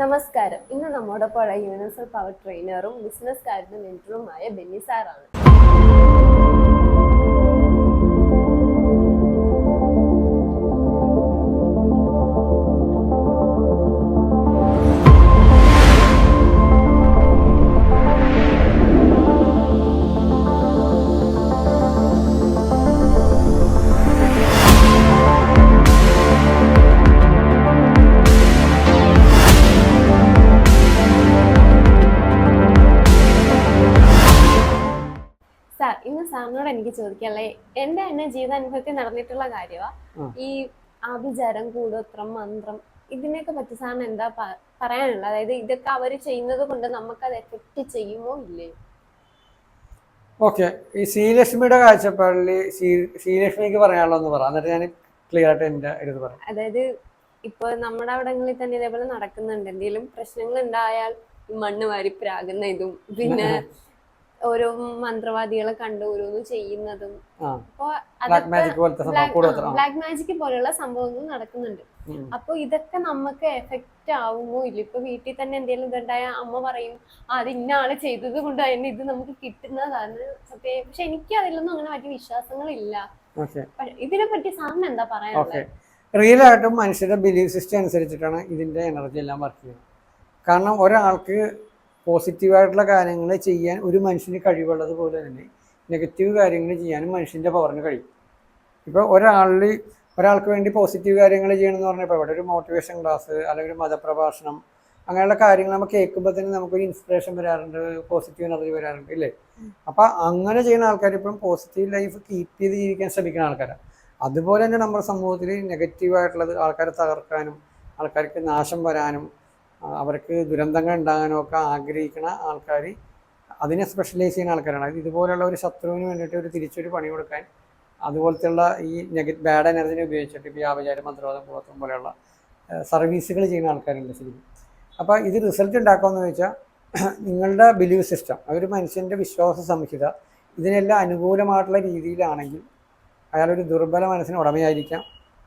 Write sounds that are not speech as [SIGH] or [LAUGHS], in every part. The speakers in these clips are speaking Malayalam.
നമസ്കാരം. ഇന്ന് നമ്മോടൊപ്പം യൂണിവേഴ്സൽ പവർ ട്രെയിനറും ബിസിനസ് കാര്യ മെന്ററുമായ ബെന്നി സാറാണ്. ചോദിക്കാനുള്ളത് എന്റെ തന്നെ ജീവിതാനുഭവത്തിൽ നടന്നിട്ടുള്ള കാര്യമാണ് ആ. ഈ ആഭിചാരം കൂടോത്രം മന്ത്രം ഇതിനെയൊക്കെ പറ്റി സാറിന് എന്താ പറയാനുള്ളത്? അതായത് ഇതൊക്കെ അവർ ചെയ്യുന്നത് കൊണ്ട് നമുക്ക് അത് എഫക്റ്റ് ചെയ്യുമോ ഇല്ലേ? ഓക്കെ. ഈ ശ്രീലക്ഷ്മിയുടെ കാഴ്ചപ്പാടിൽ ശ്രീ ശ്രീലക്ഷ്മിക്ക് പറയാനുള്ളതെന്ന് പറയാം എന്നിട്ട് ഞാൻ ക്ലിയർ ആയിട്ട് എന്റെ ഇത് പറയാം. അതായത് ഇപ്പൊ നമ്മുടെ അവിടങ്ങളിൽ തന്നെ ഇതേപോലെ നടക്കുന്നുണ്ട്. എന്തെങ്കിലും പ്രശ്നങ്ങൾ ഉണ്ടായാൽ മണ്ണ് വാരി പ്രാകുന്ന ഇതും പിന്നെ [LAUGHS] ഓരോ മന്ത്രവാദികളെ കണ്ട് ഓരോന്ന് ചെയ്യുന്നതും. അപ്പൊ ബ്ലാക്ക് മാജിക് പോലെയുള്ള സംഭവങ്ങൾ നടക്കുന്നുണ്ട്. അപ്പൊ ഇതൊക്കെ നമുക്ക് എഫക്റ്റ് ആവുമോ? ഇല്ല ഇപ്പൊ വീട്ടിൽ തന്നെ എന്തെങ്കിലും ഇതുണ്ടായ അമ്മ പറയും "ആ, അത് ഇന്ന ആൾ ചെയ്തത് കൊണ്ട് അതിന് ഇത് നമുക്ക് കിട്ടുന്നതാണ്. സത്യം പക്ഷെ എനിക്ക് അതിലൊന്നും അങ്ങനെ പറ്റിയ വിശ്വാസങ്ങളില്ല. ഇതിനെ പറ്റി സാറിന് എന്താ പറയാനുള്ളത്? റിയൽ ആയിട്ടും മനുഷ്യരുടെ ബിലീഫ് സിസ്റ്റം അനുസരിച്ചിട്ടാണ് ഇതിന്റെ എനർജി എല്ലാം വർക്ക് ചെയ്യുന്നത്. കാരണം ഒരാൾക്ക് പോസിറ്റീവായിട്ടുള്ള കാര്യങ്ങൾ ചെയ്യാൻ ഒരു മനുഷ്യന് കഴിവുള്ളത് പോലെ തന്നെ നെഗറ്റീവ് കാര്യങ്ങൾ ചെയ്യാനും മനുഷ്യന്റെ പവറിന് കഴിയും. ഇപ്പോൾ ഒരാളിൽ ഒരാൾക്ക് വേണ്ടി പോസിറ്റീവ് കാര്യങ്ങൾ ചെയ്യണമെന്ന് പറഞ്ഞാൽ ഇപ്പോൾ ഇവിടെ ഒരു മോട്ടിവേഷൻ ക്ലാസ് അല്ലെങ്കിൽ ഒരു മതപ്രഭാഷണം അങ്ങനെയുള്ള കാര്യങ്ങൾ നമ്മൾ കേൾക്കുമ്പോൾ തന്നെ നമുക്കൊരു ഇൻസ്പിറേഷൻ വരാറുണ്ട് പോസിറ്റീവ് എനർജി വരാറുണ്ട് ഇല്ലേ? അപ്പോൾ അങ്ങനെ ചെയ്യുന്ന ആൾക്കാർ ഇപ്പം പോസിറ്റീവ് ലൈഫ് കീപ്പ് ചെയ്ത് ജീവിക്കാൻ ശ്രമിക്കുന്ന ആൾക്കാരാണ് അതുപോലെ തന്നെ നമ്മുടെ സമൂഹത്തിൽ നെഗറ്റീവായിട്ടുള്ളത് ആൾക്കാരെ തകർക്കാനും ആൾക്കാർക്ക് നാശം വരാനും അവർക്ക് ദുരന്തങ്ങൾ ഉണ്ടാകാനൊക്കെ ആഗ്രഹിക്കുന്ന ആൾക്കാർ അതിനെ സ്പെഷ്യലൈസ് ചെയ്യുന്ന ആൾക്കാരാണ്. ഇതുപോലുള്ള ഒരു ശത്രുവിന് വേണ്ടിയിട്ട് ഒരു തിരിച്ചൊരു പണി കൊടുക്കാൻ അതുപോലത്തെയുള്ള ഈ നെഗറ്റ് ബാഡ് എനർജിനെ ഉപയോഗിച്ചിട്ട് ഇപ്പോൾ വ്യാപചാര മന്ത്രവാദം പുറത്തും പോലെയുള്ള സർവീസുകൾ ചെയ്യുന്ന ആൾക്കാരുണ്ട് ശരിക്കും. അപ്പോൾ ഇത് റിസൾട്ട് ഉണ്ടാക്കുമെന്ന് ചോദിച്ചാൽ [CLEARS THROAT] നിങ്ങളുടെ ബിലീവ് സിസ്റ്റം അതൊരു മനുഷ്യന്റെ വിശ്വാസ സംഹിത ഇതിനെല്ലാം അനുകൂലമായിട്ടുള്ള രീതിയിലാണെങ്കിൽ അയാളൊരു ദുർബല മനസ്സിന് ഉടമയായിരിക്കാം.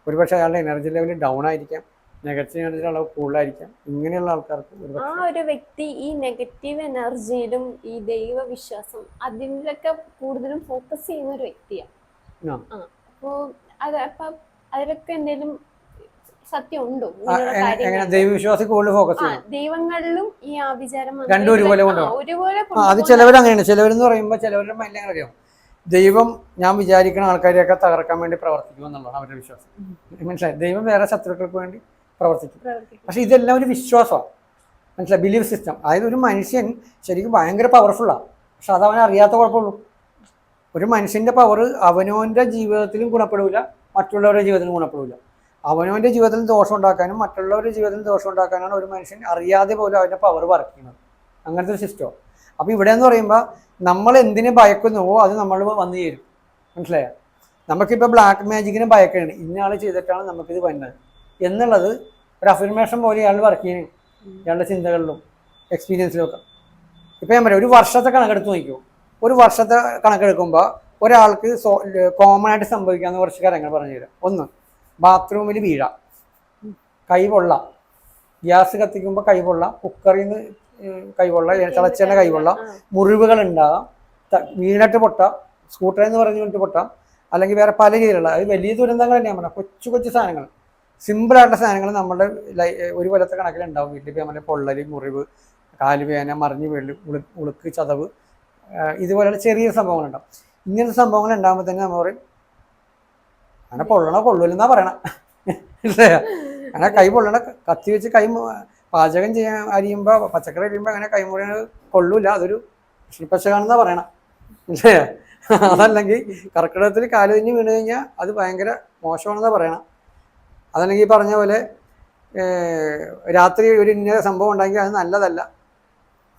ഒരുപക്ഷെ അയാളുടെ എനർജി ലെവൽ ഡൗൺ ആയിരിക്കാം. നെഗറ്റീവ് എനർജി അളവ് കൂടുതലായിരിക്കാം. ഇങ്ങനെയുള്ള ആൾക്കാർക്ക് ആ ഒരു വ്യക്തി ഈ നെഗറ്റീവ് എനർജിയിലും ഈ ദൈവവിശ്വാസം അതിലൊക്കെ കൂടുതലും ഫോക്കസ് ചെയ്യുന്ന ഒരു വ്യക്തിയാണ്. അപ്പോ അത് അപ്പൊ അതിലൊക്കെ എന്തെങ്കിലും സത്യം ഉണ്ടോ? ദൈവവിശ്വാസി കൂടുതൽ ഫോക്കസ് ദൈവങ്ങളിലും ഈ ആഭിചാരം രണ്ടും ഒരുപോലെ ഒരുപോലെ അത് ചിലവർ അങ്ങനെയാണ്. ചിലവരെന്ന് പറയുമ്പോൾ ചിലവരുടെ മൈൻഡ് അറിയാം ദൈവം ഞാൻ വിചാരിക്കുന്ന ആൾക്കാരെയൊക്കെ തകർക്കാൻ വേണ്ടി പ്രവർത്തിക്കുമെന്നുള്ളതാണ് അവരുടെ വിശ്വാസം. മനസ്സിലായി? ദൈവം വേറെ ശത്രുക്കൾക്ക് വേണ്ടി പ്രവർത്തിക്കും. പക്ഷെ ഇതെല്ലാം ഒരു വിശ്വാസമാണ് മനസ്സിലായി? ബിലീവ് സിസ്റ്റം അതായത് ഒരു മനുഷ്യൻ ശരിക്കും ഭയങ്കര പവർഫുള്ളാണ് പക്ഷെ അത് അവൻ അറിയാത്ത കുഴപ്പമുള്ളൂ. ഒരു മനുഷ്യന്റെ പവർ അവനവന്റെ ജീവിതത്തിലും ഗുണപ്പെടില്ല മറ്റുള്ളവരുടെ ജീവിതത്തിലും ഗുണപ്പെടില്ല അവനവന്റെ ജീവിതത്തിൽ ദോഷം ഉണ്ടാക്കാനും മറ്റുള്ളവരുടെ ജീവിതത്തിൽ ദോഷം ഉണ്ടാക്കാനാണ് ഒരു മനുഷ്യൻ അറിയാതെ പോലും അവന്റെ പവർ വർക്ക് ചെയ്യുന്നത്. അങ്ങനത്തെ ഒരു സിസ്റ്റം അപ്പോൾ ഇവിടെ എന്ന് പറയുമ്പോൾ നമ്മൾ എന്തിനെ ഭയക്കുന്നുവോ അത് നമ്മൾ വന്നു ചേരും. മനസ്സിലായോ? നമുക്കിപ്പോൾ ബ്ലാക്ക് മാജിക്കിനെ ഭയക്കുകയാണ് ഇന്നയാൾ ചെയ്തിട്ടാണ് നമുക്കിത് വരുന്നത്. എന്നുള്ളത് ഒരു അഫിർമേഷൻ പോലെ ഇയാൾ വർക്ക് ചെയ്യുന്നത് ഇയാളുടെ ചിന്തകളിലും എക്സ്പീരിയൻസിലും ഒക്കെ ഇപ്പം ഞാൻ പറയാം ഒരു വർഷത്തെ കണക്കെടുത്ത് നോക്കിക്കോ. ഒരു വർഷത്തെ കണക്കെടുക്കുമ്പോൾ ഒരാൾക്ക് സോ കോമൺ ആയിട്ട് സംഭവിക്കാവുന്ന കുറച്ച് കാര്യങ്ങൾ പറഞ്ഞു തരാം ഒന്ന് ബാത്റൂമിൽ വീഴ. കൈ പൊള്ളാം. ഗ്യാസ് കത്തിക്കുമ്പോൾ കൈ പൊള്ളാം. കുക്കറിൽ നിന്ന് കൈ പൊള്ളാം തിളച്ചെണ്ണ കൈ പൊള്ളാം. മുറിവുകൾ ഉണ്ടാകാം വീണിട്ട് പൊട്ടാം. സ്കൂട്ടറിൽ നിന്ന് പറഞ്ഞു വീണിട്ട് പൊട്ടാം. അല്ലെങ്കിൽ വേറെ പല രീതിയിലുള്ള അത് വലിയ ദുരന്തങ്ങൾ തന്നെയാണ് പറഞ്ഞത് കൊച്ചു കൊച്ചു സാധനങ്ങൾ. സിമ്പിളായിട്ടുള്ള സാധനങ്ങൾ നമ്മുടെ ഒരു കൊല്ലത്തെ കണക്കിൽ ഉണ്ടാവും വീട്ടിൽ പൊള്ളലി പൊള്ളൽ മുറിവ് കാലുവേന മറിഞ്ഞു വീഴൽ ഉളു ഉളുക്ക് ചതവ് ഇതുപോലെയുള്ള ചെറിയ സംഭവങ്ങളുണ്ടാവും. ഇങ്ങനത്തെ സംഭവങ്ങൾ ഉണ്ടാകുമ്പോൾ തന്നെ നമ്മൾ പറയും അങ്ങനെ പൊള്ളണോ കൊള്ളൂലെന്നാ പറയണം. അല്ലേ അങ്ങനെ കൈ പൊള്ളണ കത്തി വെച്ച് കൈ പാചകം ചെയ്യാൻ അരിയുമ്പോൾ പച്ചക്കറി അരിയുമ്പോൾ അങ്ങനെ കൈ മുറിയണത് കൊള്ളൂല. അതൊരു കൃഷ്ണപ്പശകാണെന്നാ പറയണം. അല്ലേ അതല്ലെങ്കിൽ കർക്കിടകത്തിൽ കാൽ വീണ് കഴിഞ്ഞാൽ അത് ഭയങ്കര മോശമാണെന്നാ പറയണം. അതല്ലെങ്കിൽ പറഞ്ഞ പോലെ രാത്രി ഒരു ഇന്ന സംഭവം ഉണ്ടെങ്കിൽ അത് നല്ലതല്ല.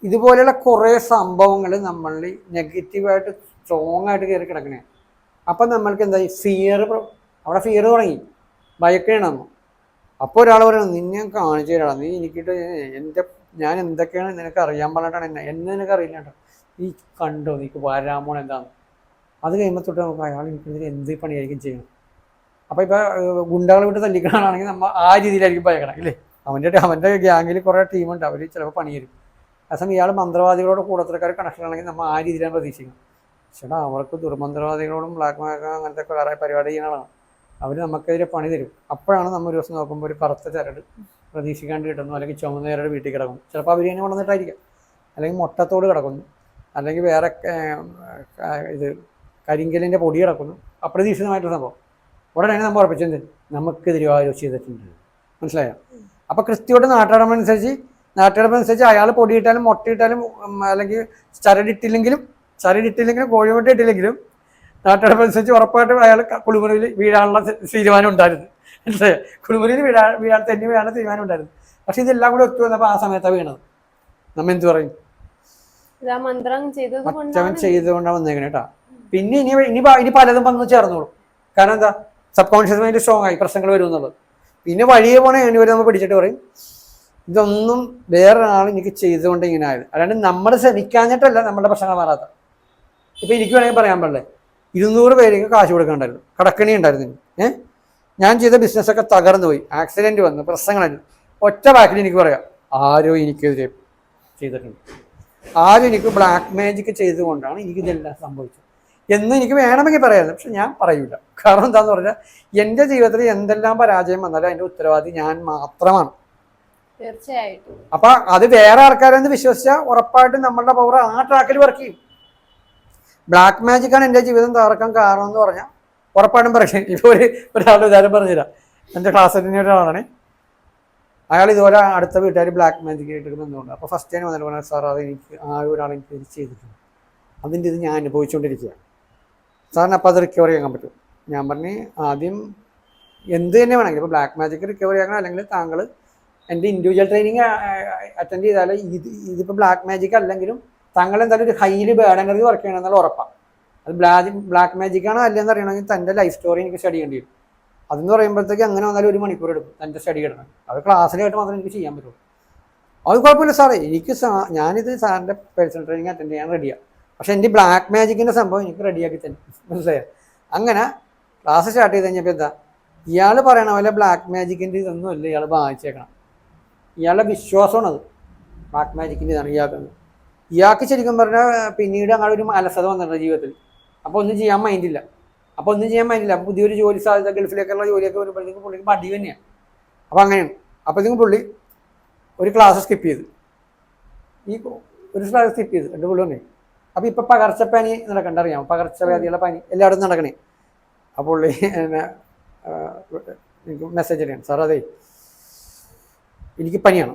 ഇതുപോലെയുള്ള കുറേ സംഭവങ്ങൾ നമ്മളിൽ നെഗറ്റീവായിട്ട് സ്ട്രോങ് ആയിട്ട് കയറി കിടക്കണേ. അപ്പം നമ്മൾക്ക് എന്താ ഫിയർ അവിടെ ഫിയർ തുടങ്ങി. ഭയക്കണം നമ്മൾ അപ്പോൾ ഒരാൾ പറയണം നിന്നെ കാണിച്ചു തരാടാ. നീ എനിക്കിട്ട് എന്റെ ഞാൻ എന്തൊക്കെയാണ് നിനക്ക് അറിയാൻ പറഞ്ഞിട്ടാണ് എന്നെ എന്നെ നിനക്ക് അറിയില്ല കേട്ടോ. നീ കണ്ടോ നീക്ക് വരാമോ എന്താന്ന്. അത് കഴിയുമ്പോൾ തൊട്ട് നമുക്ക് അയാൾ എനിക്കെതിരെ എന്ത് പണിയായിരിക്കും ചെയ്യണം? അപ്പോൾ ഇപ്പൊ ഗുണ്ടകളെ വിട്ട് തല്ലിക്കണാണെങ്കിൽ നമ്മൾ ആ രീതിയിലായിരിക്കും ഭയക്കണം ഇല്ലേ? അവന്റെ അവന്റെ ഗ്യാങ്ങിൽ കുറേ ടീമുണ്ട് അവർ ചിലപ്പോൾ പണി തരും അതേസമയം ഇയാൾ മന്ത്രവാദികളോട് കൂടത്തിലക്കാർ കണക്ഷൻ ആണെങ്കിൽ നമ്മൾ ആ രീതിയിലാണ് പ്രതീക്ഷിക്കുന്നത്. ചേട്ടാ അവർക്ക് ദുർമന്ത്രവാദികളോടും ബ്ലാക്ക് മാർക്ക് അങ്ങനത്തെ വേറെ പരിപാടി ചെയ്യുന്നതാണ് അവർ നമുക്കെതിരെ പണി തരും. അപ്പോഴാണ് നമ്മൾ ഒരു ദിവസം നോക്കുമ്പോൾ ഒരു കറുത്ത ചരട് പ്രതീക്ഷിക്കാണ്ട് കിട്ടുന്നു അല്ലെങ്കിൽ ചുമന്ന ചരട് വീട്ടിൽ കിടക്കും ചിലപ്പോൾ അവർ തന്നെ കൊണ്ടുവന്നിട്ടായിരിക്കാം. അല്ലെങ്കിൽ മുട്ടത്തോട് കിടക്കുന്നു. അല്ലെങ്കിൽ വേറെ ഇത് കരിങ്കലിന്റെ പൊടി കിടക്കുന്നു. അപ്രതീക്ഷിതമായിട്ടുള്ള സംഭവം. ഉടനെ നമ്മൾ ഉറപ്പിച്ചത് നമുക്ക് ആരോ ചെയ്തിട്ടുണ്ട്. മനസ്സിലായോ? അപ്പോൾ ക്രിസ്തിയോട് നാട്ടടമനുസരിച്ച് നാട്ടടമനുസരിച്ച് അയാൾ പൊടിയിട്ടാലും മുട്ടയിട്ടാലും അല്ലെങ്കിൽ ചരടിട്ടില്ലെങ്കിലും ചരടിട്ടില്ലെങ്കിലും കോഴിമുട്ട ഇട്ടില്ലെങ്കിലും നാട്ടടമനുസരിച്ച് ഉറപ്പായിട്ടും അയാൾ കുളിമുറിയിൽ വീഴാനുള്ള തീരുമാനം ഉണ്ടായിരുന്നു. മനസ്സിലായോ? കുളിമുറിയിൽ വീഴാ വീഴാൻ തന്നെ വീഴാനുള്ള തീരുമാനം ഉണ്ടായിരുന്നു. പക്ഷേ ഇതെല്ലാം കൂടെ ഒത്തു വന്നപ്പോൾ ആ സമയത്താണ് വീണത്. നമ്മ എന്ത് പറയും? മന്ത്രം മറ്റവൻ ചെയ്തുകൊണ്ടാണ് വന്നേക്കണേ കേട്ടാ പിന്നെ ഇനി ഇനി ഇനി പലതും വന്ന് ചേർന്നോളും. കാരണം എന്താ? സബ് കോൺഷ്യസ് മൈൻഡ് സ്ട്രോങ് ആയി പ്രശ്നങ്ങൾ വരും എന്നുള്ളത്. പിന്നെ വഴിയെ പോണേ അതിന് വരെ നമ്മൾ പിടിച്ചിട്ട് പറയും. ഇതൊന്നും വേറൊരാൾ എനിക്ക് ചെയ്തുകൊണ്ട് ഇങ്ങനെ ആയത്. അല്ലാണ്ട് നമ്മൾ ശ്രമിക്കാഞ്ഞിട്ടല്ല നമ്മുടെ പ്രശ്നങ്ങൾ മാറാത്ത. ഇപ്പം എനിക്ക് വേണമെങ്കിൽ പറയാൻ പാടില്ലേ? ഇരുന്നൂറ് പേർക്ക് കാശ് കൊടുക്കണ്ടായിരുന്നു. കടക്കണി ഉണ്ടായിരുന്നു. ഏഹ് ഞാൻ ചെയ്ത ബിസിനസ്സൊക്കെ തകർന്നു പോയി. ആക്സിഡന്റ് വന്നു പ്രശ്നങ്ങളായിരുന്നു. ഒറ്റ വാക്കിൽ എനിക്ക് പറയാം. ആരോ എനിക്കെതിരെ ചെയ്തിട്ടുണ്ട്. ആരും എനിക്ക് ബ്ലാക്ക് മാജിക് ചെയ്തുകൊണ്ടാണ് എനിക്കിതെല്ലാം സംഭവിച്ചത്. എന്ന് എനിക്ക് വേണമെങ്കിൽ പറയാമല്ലോ പക്ഷെ ഞാൻ പറയൂല. കാരണം എന്താന്ന് പറഞ്ഞാൽ എന്റെ ജീവിതത്തിൽ എന്തെല്ലാം പരാജയം വന്നാലും അതിന്റെ ഉത്തരവാദി ഞാൻ മാത്രമാണ്. തീർച്ചയായിട്ടും. അപ്പൊ അത് വേറെ ആൾക്കാരെന്ന് വിശ്വസിച്ചാൽ ഉറപ്പായിട്ടും നമ്മളുടെ പവർ ആ ട്രാക്കിൽ വർക്ക് ചെയ്യും. ബ്ലാക്ക് മാജിക് ആണ് എന്റെ ജീവിതം തകർക്കാൻ കാരണം എന്ന് പറഞ്ഞാൽ ഉറപ്പായിട്ടും പറയും. ഇപ്പോൾ ഒരു ഒരാളുടെ ഉദാഹരണം പറഞ്ഞുതരാം. എന്റെ ക്ലാസ് ഒരാളാണ്. അയാൾ ഇതുപോലെ അടുത്ത വീട്ടുകാർ ബ്ലാക്ക് മാജിക് ആയിട്ട് നിന്നുകൊണ്ട് അപ്പോൾ ഫസ്റ്റ് ടൈം വന്നിട്ട് പറഞ്ഞാൽ സാർ അത് എനിക്ക് ആ ഒരാളെനിക്ക് ചെയ്തിട്ടുണ്ട്. അതിന്റെ ഇത് ഞാൻ അനുഭവിച്ചുകൊണ്ടിരിക്കുകയാണ്. സാറിന് അപ്പോൾ അത് റിക്കവർ ചെയ്യാൻ പറ്റും. ഞാൻ പറഞ്ഞ് ആദ്യം എന്ത് തന്നെ വേണമെങ്കിലും ഇപ്പോൾ ബ്ലാക്ക് മാജിക് റിക്കവർ ചെയ്യണം അല്ലെങ്കിൽ താങ്കൾ എന്റെ ഇൻഡിവിജ്വൽ ട്രെയിനിങ് അറ്റൻഡ് ചെയ്താൽ ഇത് ഇതിപ്പോൾ ബ്ലാക്ക് മാജിക് അല്ലെങ്കിലും താങ്കൾ എന്തായാലും ഒരു ഹൈലി ബേഡ് എനർജി വർക്ക് ചെയ്യണം എന്നുള്ള ഉറപ്പാണ് അത് ബ്ലാ ബ്ലാക്ക് മാജിക് ആണോ അല്ലെന്ന് അറിയണമെങ്കിൽ തന്റെ ലൈഫ് സ്റ്റോറി എനിക്ക് സ്റ്റഡി ചെയ്യേണ്ടി വരും. അതെന്ന് പറയുമ്പോഴത്തേക്ക് അങ്ങനെ വന്നാലും ഒരു മണിക്കൂർ എടുക്കും തന്റെ സ്റ്റഡി ഇടണം. അത് ക്ലാസ്സിലായിട്ട് മാത്രമേ എനിക്ക് ചെയ്യാൻ പറ്റുള്ളൂ. അത് കുഴപ്പമില്ല സാറേ. എനിക്ക് സാ ഞാനിത് സാറിന്റെ പേഴ്സണൽ ട്രെയിനിങ് അറ്റൻഡ് ചെയ്യാൻ റെഡിയാണ് പക്ഷേ എന്റെ ബ്ലാക്ക് മാജിക്കിന്റെ സംഭവം എനിക്ക് റെഡിയാക്കി തന്നെ മനസ്സിലായോ? അങ്ങനെ ക്ലാസ് സ്റ്റാർട്ട് ചെയ്ത് കഴിഞ്ഞപ്പോൾ എന്താ? ഇയാൾ പറയണ പോലെ ബ്ലാക്ക് മാജിക്കിന്റെ ഇതൊന്നും അല്ല ഇയാൾ വാങ്ങിച്ചേക്കണം ഇയാളുടെ വിശ്വാസമാണത് ബ്ലാക്ക് മാജിക്കിന്റെ ഇതാണ് ഇയാൾക്ക്. ഇയാൾക്ക് ശരിക്കും പറഞ്ഞാൽ പിന്നീട് അങ്ങനെ ഒരു അലസത വന്നിട്ടുണ്ട് ജീവിതത്തിൽ. അപ്പോൾ ഒന്നും ചെയ്യാൻ മൈൻഡില്ല അപ്പോൾ ഒന്നും ചെയ്യാൻ മൈൻഡില്ല അപ്പോൾ പുതിയൊരു ജോലി സാധ്യത ഗൾഫിലേക്കുള്ള ജോലിയൊക്കെ വരുമ്പോഴത്തേക്കും പുള്ളിക്ക് മടി തന്നെയാണ്. അപ്പോൾ അങ്ങനെയാണ്. അപ്പോഴത്തേക്കും പുള്ളി ഒരു ക്ലാസ് സ്കിപ്പ് ചെയ്ത്. ഈ ഒരു ക്ലാസ് സ്കിപ്പ് ചെയ്ത്. എന്റെ പുള്ളി വന്നേ. അപ്പോൾ ഇപ്പോൾ പകർച്ചപ്പനി നടക്കണ്ട അറിയാം പകർച്ചവ്യാധിയുള്ള പനി എല്ലായിടത്തും നടക്കണേ. അപ്പോൾ എന്നെ എനിക്ക് മെസ്സേജ് അറിയാം സാർ അതെ എനിക്ക് പനിയാണ്.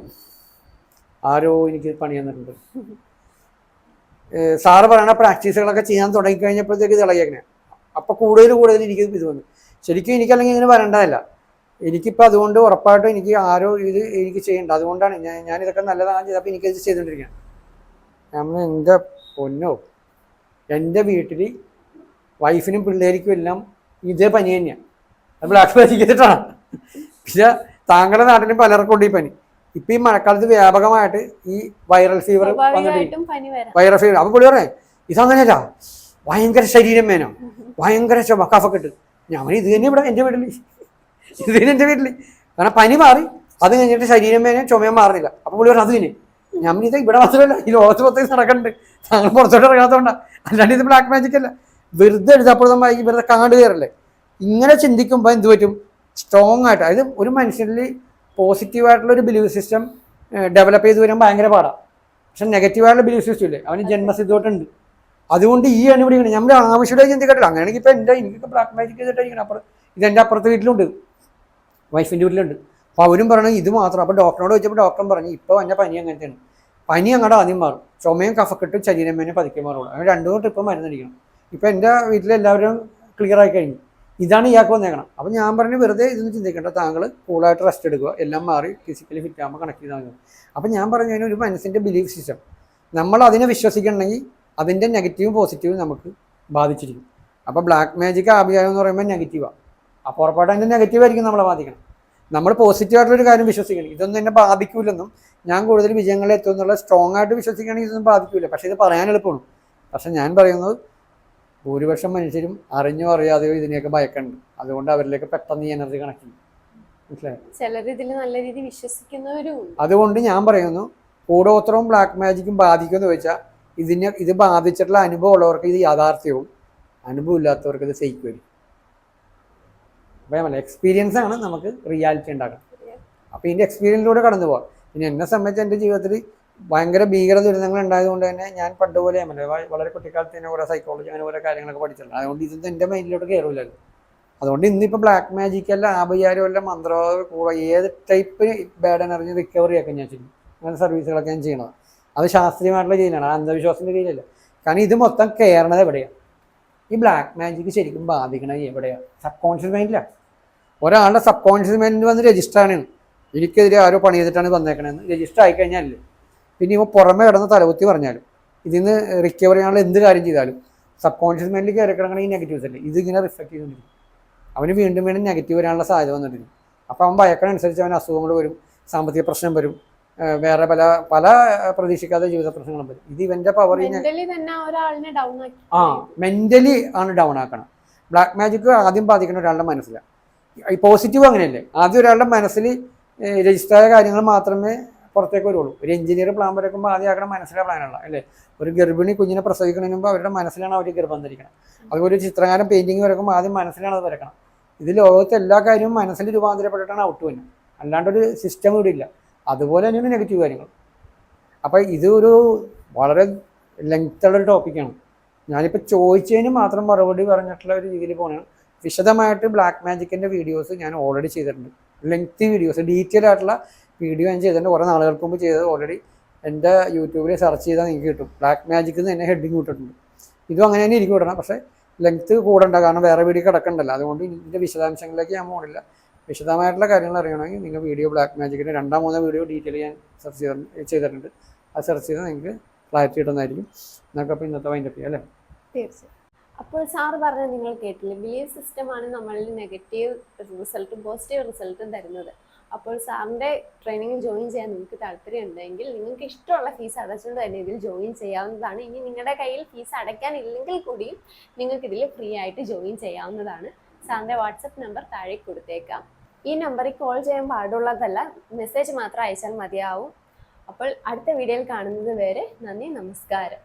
ആരോ എനിക്ക് പണി തന്നിട്ടുണ്ട് സാറ് പറയണ പ്രാക്ടീസുകളൊക്കെ ചെയ്യാൻ തുടങ്ങിക്കഴിഞ്ഞപ്പോഴത്തേക്ക് ഇത് ഇളകിയേക്കണേ. അപ്പോൾ കൂടുതൽ കൂടുതൽ എനിക്ക് ഇത് വന്നു. ശരിക്കും എനിക്കല്ലെങ്കിൽ ഇങ്ങനെ വരേണ്ടതല്ല. എനിക്കിപ്പോൾ അതുകൊണ്ട് ഉറപ്പായിട്ടും എനിക്ക് ആരോ ഇത് എനിക്ക് ചെയ്യേണ്ട. അതുകൊണ്ടാണ് ഞാൻ ഞാനിതൊക്കെ നല്ലതാണ് ചെയ്തപ്പോൾ എനിക്കത് ചെയ്തുകൊണ്ടിരിക്കുകയാണ് നമ്മൾ എന്റെ പൊന്നോ. എന്റെ വീട്ടിൽ വൈഫിനും പിള്ളേർക്കും എല്ലാം ഇതേ പനി തന്നെയാണ് നമ്മൾ ചെയ്തിട്ടാണ്. പിന്നെ താങ്കളുടെ നാട്ടിലും പലർക്കും ഉണ്ട് ഈ പനി. ഇപ്പൊ ഈ മഴക്കാലത്ത് വ്യാപകമായിട്ട് ഈ വൈറൽ ഫീവർ വൈറൽ ഫീവർ അപ്പൊ പുള്ളി പറഞ്ഞേ ഇതങ്ങനെയല്ല ഭയങ്കര ശരീരം വേനോ ഭയങ്കര ചുമ കഫക്കെട്ട്. ഞാൻ ഇത് തന്നെ ഇവിടെ എന്റെ വീട്ടിൽ ഇത് തന്നെ എന്റെ വീട്ടിൽ കാരണം പനി മാറി അത് കഴിഞ്ഞിട്ട് ശരീരം വേന ചുമയും മാറുന്നില്ല. അപ്പൊ പുള്ളി പറഞ്ഞു അത് തന്നെ. ഞാൻ ഇത് ഇവിടെ മാത്രമല്ല ഈ ലോകത്ത് മൊത്തം ഇത് നടക്കുന്നുണ്ട് താങ്കൾ പുറത്തോട്ട് ഇറങ്ങാത്തതുകൊണ്ടാണ് അല്ലാണ്ട് ഇത് ബ്ലാക്ക് മാജിക് അല്ല. വെറുതെ എഴുതാപ്പുറം വായിക്കും വെറുതെ കാണ്ട് കയറല്ലേ? ഇങ്ങനെ ചിന്തിക്കുമ്പോൾ എന്ത് പറ്റും? സ്ട്രോങ് ആയിട്ട് അതായത് ഒരു മനുഷ്യനിൽ പോസിറ്റീവായിട്ടുള്ള ഒരു ബിലീവ് സിസ്റ്റം ഡെവലപ്പ് ചെയ്ത് വരാൻ ഭയങ്കര പാടാണ് പക്ഷെ നെഗറ്റീവായിട്ടുള്ള ബിലീവ് സിസ്റ്റം ഇല്ലേ? അവന് ജന്മസിദ്ധമായിട്ടുണ്ട് അതുകൊണ്ട് ഈ അനുപിടിക്കണം നമ്മൾ ആവശ്യമായി ചിന്തിക്കട്ടില്ല അങ്ങനെയാണെങ്കിൽ ഇപ്പം എന്റെ എനിക്കൊക്കെ ബ്ലാക്ക് മാജിക് ചെയ്തിട്ടായിരിക്കണം. അപ്പുറം ഇത് എന്റെ അപ്പുറത്തെ വീട്ടിലുണ്ട്. വൈഫിന്റെ വീട്ടിലുണ്ട്. അപ്പോൾ അവരും പറയണത് ഇത് മാത്രം. അപ്പോൾ ഡോക്ടറോട് ചോദിച്ചപ്പോൾ ഡോക്ടർ പറഞ്ഞു ഇപ്പോൾ എന്റെ പനി അങ്ങനത്തെയാണ്. പനി അങ്ങോട്ട് ആദ്യം മാറും. ചുമയും കഫക്കെട്ടും ശരീരം വേനെ പതുക്കെ മാറുള്ളൂ. അങ്ങനെ രണ്ടു മൂന്ന് ട്രിപ്പ് മരുന്നടിക്കണം. ഇപ്പോൾ എന്റെ വീട്ടിലെല്ലാവരും ക്ലിയർ ആയി കഴിഞ്ഞു. ഇതാണ് ഇയാൾക്ക് വന്നേക്കണം അപ്പം ഞാൻ പറഞ്ഞു വെറുതെ ഇതൊന്നും ചിന്തിക്കേണ്ട. താങ്കൾ കൂളായിട്ട് റെസ്റ്റ് എടുക്കുക. എല്ലാം മാറി ഫിസിക്കലി ഫിറ്റ് ആകുമ്പോൾ കണക്ട് ചെയ്താൽ മതി. അപ്പം ഞാൻ പറഞ്ഞു അതിനൊരു മനസ്സിന്റെ ബിലീഫ് സിസ്റ്റം നമ്മൾ അതിനെ വിശ്വസിക്കണമെങ്കിൽ അതിന്റെ നെഗറ്റീവും പോസിറ്റീവും നമുക്ക് ബാധിച്ചിരിക്കും. അപ്പോൾ ബ്ലാക്ക് മാജിക് ആഭിചാരം എന്ന് പറയുമ്പോൾ നെഗറ്റീവാണ് അപ്പോൾ ഉറപ്പായിട്ട് അതിന്റെ നെഗറ്റീവായിരിക്കും നമ്മളെ ബാധിക്കണം. നമ്മൾ പോസിറ്റീവായിട്ടുള്ള ഒരു കാര്യം വിശ്വസിക്കണം. ഇതൊന്നും എന്നെ ബാധിക്കൂലെന്നും ഞാൻ കൂടുതൽ വിജയങ്ങളിൽ എത്തുമെന്നുള്ള സ്ട്രോങ് ആയിട്ട് വിശ്വസിക്കുകയാണെങ്കിൽ ഇതൊന്നും ബാധിക്കില്ല പക്ഷേ ഇത് പറയാൻ എളുപ്പമാണ്. പക്ഷെ ഞാൻ പറയുന്നത് ഭൂരിപക്ഷം മനുഷ്യരും അറിഞ്ഞോ അറിയാതെയോ ഇതിനെയൊക്കെ ഭയക്കണ്ട് അതുകൊണ്ട് അവരിലേക്ക് പെട്ടെന്ന് ഈ എനർജി കണക്ട് ചെയ്യും. മനസ്സിലായോ? ചിലർ ഇതിൽ നല്ല രീതിയിൽ വിശ്വസിക്കുന്നവരും അതുകൊണ്ട് ഞാൻ പറയുന്നു കൂടോത്രവും ബ്ലാക്ക് മാജിക്കും ബാധിക്കുമെന്ന് ചോദിച്ചാൽ ഇതിനെ ഇത് ബാധിച്ചിട്ടുള്ള അനുഭവം ഉള്ളവർക്ക് ഇത് യാഥാർത്ഥ്യവും അനുഭവം ഇല്ലാത്തവർക്ക് ഇത് ഫേക്ക് വരും അപ്പോൾ ഞാൻ എക്സ്പീരിയൻസ് ആണ് നമുക്ക് റിയാലിറ്റി ഉണ്ടാക്കുന്നത് അപ്പോൾ ഇതിന്റെ എക്സ്പീരിയൻസിലൂടെ കടന്നു പോകാം പിന്നെ എന്നെ സംബന്ധിച്ച് എന്റെ ജീവിതത്തിൽ ഭയങ്കര ഭീകര ദുരിതങ്ങൾ ഉണ്ടായതുകൊണ്ട് തന്നെ ഞാൻ പണ്ട് പോലെ വളരെ കുട്ടിക്കാലത്ത് തന്നെ കുറേ സൈക്കോളജി അങ്ങനെ കുറേ കാര്യങ്ങളൊക്കെ പഠിച്ചിട്ടുണ്ട്. അതുകൊണ്ട് ഇതൊന്നും എന്റെ മൈൻഡിലോട്ട് കയറില്ലല്ലോ അതുകൊണ്ട് ഇന്നിപ്പോൾ ബ്ലാക്ക് മാജിക് അല്ല ആഭിചാരം അല്ല മന്ത്രവാദ കൂടെ ഏത് ടൈപ്പ് ബാഡ് എനർജി റിക്കവറി ഒക്കെ ഞാൻ ചെയ്യും. അങ്ങനെ സർവീസുകളൊക്കെ ഞാൻ ചെയ്യണത്. അത് ശാസ്ത്രീയമായിട്ടുള്ള രീതിയിലാണ് ആ അന്ധവിശ്വാസത്തിന്റെ രീതിയിലല്ല കാരണം ഇത് മൊത്തം കയറണത് എവിടെയാണ് ഈ ബ്ലാക്ക് മാജിക് ശരിക്കും ബാധിക്കണത് എവിടെയാണ് സബ് കോൺഷ്യസ് മൈൻഡിലാണ് ഒരാളുടെ സബ് കോൺഷ്യസ് മൈൻഡിൽ വന്ന് രജിസ്റ്റർ ആണ്. എനിക്കെതിരെ ആരോ പണി ചെയ്തിട്ടാണ് വന്നേക്കണതെന്ന് രജിസ്റ്റർ ആയി കഴിഞ്ഞാൽ പിന്നെ ഇവ പുറമേ കിടന്ന് തലകുത്തി പറഞ്ഞാലും ഇതിൽ നിന്ന് റിക്കവർ ചെയ്യാനുള്ള എന്ത് കാര്യം ചെയ്താലും സബ് കോൺഷ്യസ് മൈൻഡിൽ കയറി കിടക്കണ ഈ നെഗറ്റീവ്സ് അല്ലേ? ഇതിങ്ങനെ റിഫ്ലക്ട് ചെയ്തുകൊണ്ടിരിക്കും. അവന് വീണ്ടും വീണ്ടും നെഗറ്റീവ് വരാനുള്ള സാധ്യത വന്നിട്ടുണ്ട് അപ്പോൾ അവൻ ഭയക്കണനുസരിച്ച് അവൻ അസുഖങ്ങൾ വരും സാമ്പത്തിക പ്രശ്നം വരും വേറെ പല പല പ്രതീക്ഷിക്കാത്ത ജീവിത പ്രശ്നങ്ങളും വരും. ഇത് ഇവന്റെ പവർ ആ മെന്റലി ആണ് ഡൗൺ ആക്കണം. ബ്ലാക്ക് മാജിക് ആദ്യം ബാധിക്കുന്ന ഒരാളുടെ മനസ്സിലാണ് ഈ പോസിറ്റീവ് അങ്ങനെയല്ലേ? ആദ്യം ഒരാളുടെ മനസ്സിൽ രജിസ്റ്റർ ആയ കാര്യങ്ങൾ മാത്രമേ പുറത്തേക്ക് വരുള്ളൂ. ഒരു എഞ്ചിനീയർ പ്ലാൻ വരക്കുമ്പോൾ ആദ്യം ആക്കണം മനസ്സിലെ പ്ലാനുള്ള അല്ലേ? ഒരു ഗർഭിണി കുഞ്ഞിനെ പ്രസവിക്കണമെന്ന് മുമ്പ് അവരുടെ മനസ്സിലാണ് അവർ ഗർഭം ധരിക്കണം അതുപോലെ ഒരു ചിത്രകാരൻ പെയിന്റിങ് വരക്കുമ്പോൾ ആദ്യം മനസ്സിലാണ് അത് വരക്കണം. ഇത് ലോകത്തെ എല്ലാ കാര്യവും മനസ്സിൽ രൂപാന്തരപ്പെട്ടിട്ടാണ് ഔട്ട് വരുന്നത്. അല്ലാണ്ടൊരു സിസ്റ്റം ഇവിടെ ഇല്ല. അതുപോലെ തന്നെയാണ് നെഗറ്റീവ് കാര്യങ്ങൾ. അപ്പോൾ ഇതൊരു വളരെ ലെങ്ത്തുള്ള ഒരു ടോപ്പിക്കാണ് ഞാനിപ്പോൾ ചോദിച്ചതിന് മാത്രം മറുപടി പറഞ്ഞിട്ടുള്ള ഒരു രീതിയിൽ പോകണം വിശദമായിട്ട് ബ്ലാക്ക് മാജിക്കിന്റെ വീഡിയോസ് ഞാൻ ഓൾറെഡി ചെയ്തിട്ടുണ്ട്. ലെങ്ത്തി വീഡിയോസ് ഡീറ്റെയിൽ ആയിട്ടുള്ള വീഡിയോ ഞാൻ ചെയ്തിട്ടുണ്ട്. കുറേ നാളുകൾക്ക് മുമ്പ് ചെയ്തത് ഓൾറെഡി എന്റെ യൂട്യൂബിൽ സെർച്ച് ചെയ്താൽ നിങ്ങൾക്ക് കിട്ടും. ബ്ലാക്ക് മാജിക്കിൽ നിന്ന് തന്നെ ഹെഡിങ് വിട്ടിട്ടുണ്ട് ഇതും അങ്ങനെ തന്നെ ഇരിക്കും വിടണം പക്ഷേ ലെങ്ത്ത് കൂടണ്ട. കാരണം വേറെ വീഡിയോ കിടക്കണ്ടല്ലോ. അതുകൊണ്ട് ഇതിന്റെ വിശദാംശങ്ങളിലേക്ക് ഞാൻ പോകണില്ല വിശദമായിട്ടുള്ള കാര്യങ്ങൾ അറിയണമെങ്കിൽ നിങ്ങൾ വീഡിയോ ബ്ലാക്ക് മാജിക്കിന്റെ രണ്ടാം മൂന്നാം വീഡിയോ ഡീറ്റെയിൽ ഞാൻ സെർച്ച് ചെയ്ത് ചെയ്തിട്ടുണ്ട്. അത് സെർച്ച് ചെയ്താൽ നിങ്ങൾക്ക് ക്ലാരിറ്റി കിട്ടുന്നതായിരിക്കും. എന്നൊക്കെ അപ്പോൾ ഇന്നത്തെ വൈൻഡപ്പ് ചെയ്യാം അല്ലേ? തീർച്ചയായും. അപ്പോൾ സാറ് പറഞ്ഞത് നിങ്ങൾ കേട്ടില്ലേ? ബിലീഫ് സിസ്റ്റമാണ് നമ്മളിൽ നെഗറ്റീവ് റിസൾട്ടും പോസിറ്റീവ് റിസൾട്ടും തരുന്നത്. അപ്പോൾ സാറിന്റെ ട്രെയിനിങ് ജോയിൻ ചെയ്യാൻ നിങ്ങൾക്ക് താല്പര്യം ഉണ്ടെങ്കിൽ നിങ്ങൾക്ക് ഇഷ്ടമുള്ള ഫീസ് അടച്ചുകൊണ്ട് തന്നെ ഇതിൽ ജോയിൻ ചെയ്യാവുന്നതാണ്. ഇനി നിങ്ങളുടെ കയ്യിൽ ഫീസ് അടയ്ക്കാനില്ലെങ്കിൽ കൂടിയും നിങ്ങൾക്ക് ഇതിൽ ഫ്രീ ആയിട്ട് ജോയിൻ ചെയ്യാവുന്നതാണ്. സാറിന്റെ വാട്സപ്പ് നമ്പർ താഴെ കൊടുത്തേക്കാം. ഈ നമ്പറിൽ കോൾ ചെയ്യാൻ പാടുള്ളതല്ല മെസ്സേജ് മാത്രം അയച്ചാൽ മതിയാവും. അപ്പോൾ അടുത്ത വീഡിയോയിൽ കാണുന്നത് വരെ നന്ദി നമസ്കാരം.